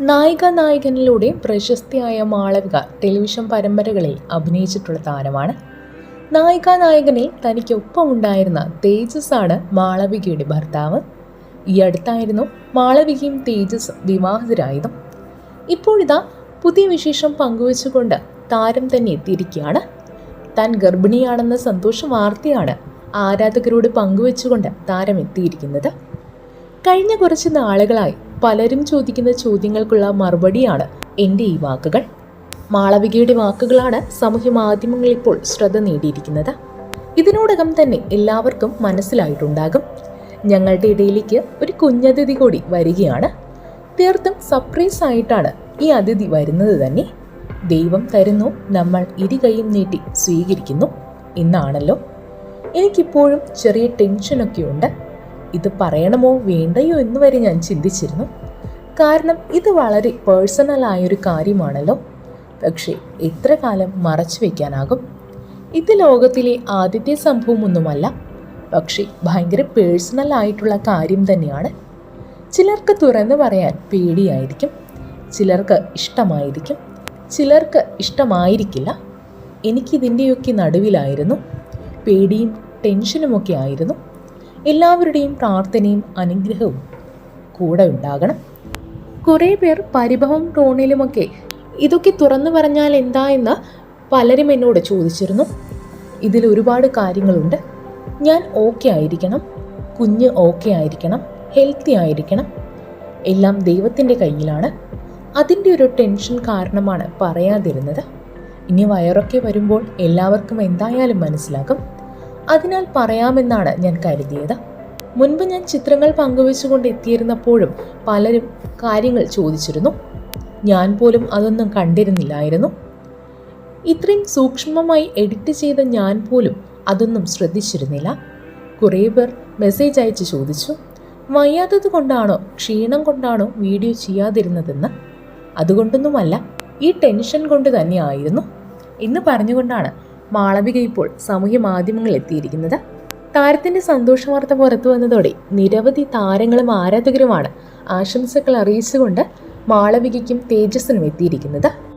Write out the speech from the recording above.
നായിക നായകനിലൂടെ പ്രശസ്തിയായ മാളവിക ടെലിവിഷൻ പരമ്പരകളിൽ അഭിനയിച്ചിട്ടുള്ള താരമാണ്. നായിക നായകനിൽ തനിക്കൊപ്പമുണ്ടായിരുന്ന തേജസ് ആണ് മാളവികയുടെ ഭർത്താവ്. ഈ അടുത്തായിരുന്നു മാളവികയും തേജസ് വിവാഹിതരായതും. ഇപ്പോഴിതാ പുതിയ വിശേഷം പങ്കുവച്ചുകൊണ്ട് താരം തന്നെ എത്തിയിരിക്കുകയാണ്. താൻ ഗർഭിണിയാണെന്ന സന്തോഷ വാർത്തയാണ് ആരാധകരോട് പങ്കുവച്ചുകൊണ്ട് താരം എത്തിയിരിക്കുന്നത്. കഴിഞ്ഞ കുറച്ച് നാളുകളായി പലരും ചോദിക്കുന്ന ചോദ്യങ്ങൾക്കുള്ള മറുപടിയാണ് എന്റെ ഈ വാക്കുകൾ. മാളവികയുടെ വാക്കുകളാണ് സമൂഹ മാധ്യമങ്ങളിൽ ഇപ്പോൾ ശ്രദ്ധ നേടിയിരിക്കുന്നത്. ഇതിനോടകം തന്നെ എല്ലാവർക്കും മനസ്സിലായിട്ടുണ്ടാകും. ഞങ്ങളുടെ ഇടയിലേക്ക് ഒരു കുഞ്ഞതിഥി കൂടി വരികയാണ്. തീർത്തും സർപ്രൈസ് ആയിട്ടാണ് ഈ അതിഥി വരുന്നത് തന്നെ. ദൈവം തരുന്നു നമ്മൾ ഇരു കൈയും നീട്ടി സ്വീകരിക്കുന്നു. എന്നാണല്ലോ എനിക്കിപ്പോഴും ചെറിയ ടെൻഷനൊക്കെ ഉണ്ട്. ഇത് പറയണമോ വേണ്ടയോ എന്ന് വരെ ഞാൻ ചിന്തിച്ചിരുന്നു. കാരണം ഇത് വളരെ പേഴ്സണലായൊരു കാര്യമാണല്ലോ. പക്ഷേ എത്ര കാലം മറച്ചു വയ്ക്കാനാകും ഇത് ലോകത്തിലെ ആദ്യത്തെ സംഭവമൊന്നുമല്ല. പക്ഷേ ഭയങ്കര പേഴ്സണൽ ആയിട്ടുള്ള കാര്യം തന്നെയാണ്. ചിലർക്ക് തുറന്നു പറയാൻ പേടിയായിരിക്കും. ചിലർക്ക് ഇഷ്ടമായിരിക്കും. ചിലർക്ക് ഇഷ്ടമായിരിക്കില്ല. എനിക്കിതിന്റെയൊക്കെ നടുവിലായിരുന്നു. പേടിയും ടെൻഷനുമൊക്കെ ആയിരുന്നു. എല്ലാവരുടെയും പ്രാർത്ഥനയും അനുഗ്രഹവും കൂടെ ഉണ്ടാകണം. കുറേ പേർ പരിഭവം ടോണിലുമൊക്കെ ഇതൊക്കെ തുറന്നു പറഞ്ഞാൽ എന്താ എന്ന് പലരും എന്നോട് ചോദിച്ചിരുന്നു. ഇതിൽ ഒരുപാട് കാര്യങ്ങളുണ്ട്. ഞാൻ ഓക്കെ ആയിരിക്കണം. കുഞ്ഞ് ഓക്കെ ആയിരിക്കണം. ഹെൽത്തി ആയിരിക്കണം. എല്ലാം ദൈവത്തിന്റെ കയ്യിലാണ്. അതിന്റെ ഒരു ടെൻഷൻ കാരണമാണ് പറയാതിരുന്നത്. ഇനി വയറൊക്കെ വരുമ്പോൾ എല്ലാവർക്കും എന്തായാലും മനസ്സിലാകും. അതിനാൽ പറയാമെന്നാണ് ഞാൻ കരുതിയത്. മുൻപ് ഞാൻ ചിത്രങ്ങൾ പങ്കുവെച്ചുകൊണ്ട് എത്തിയിരുന്നപ്പോഴും പലരും കാര്യങ്ങൾ ചോദിച്ചിരുന്നു. ഞാൻ പോലും അതൊന്നും കണ്ടിരുന്നില്ലായിരുന്നു. ഇത്രയും സൂക്ഷ്മമായി എഡിറ്റ് ചെയ്ത ഞാൻ പോലും അതൊന്നും ശ്രദ്ധിച്ചിരുന്നില്ല. കുറേ പേർ മെസ്സേജ് അയച്ച് ചോദിച്ചു വയ്യാത്തത് കൊണ്ടാണോ? ക്ഷീണം കൊണ്ടാണോ വീഡിയോ ചെയ്യാതിരുന്നതെന്ന്? അതുകൊണ്ടൊന്നുമല്ല ഈ ടെൻഷൻ കൊണ്ട് തന്നെയായിരുന്നു എന്ന് പറഞ്ഞുകൊണ്ടാണ് മാളവിക ഇപ്പോൾ സാമൂഹ്യ മാധ്യമങ്ങളിൽ എത്തിയിരിക്കുന്നത്. താരത്തിന്റെ സന്തോഷ വാർത്ത പുറത്തു വന്നതോടെ നിരവധി താരങ്ങളും ആരാധകരുമാണ് ആശംസകൾ അറിയിച്ചുകൊണ്ട് മാളവികയ്ക്കും തേജസ്സിനും എത്തിയിരിക്കുന്നത്.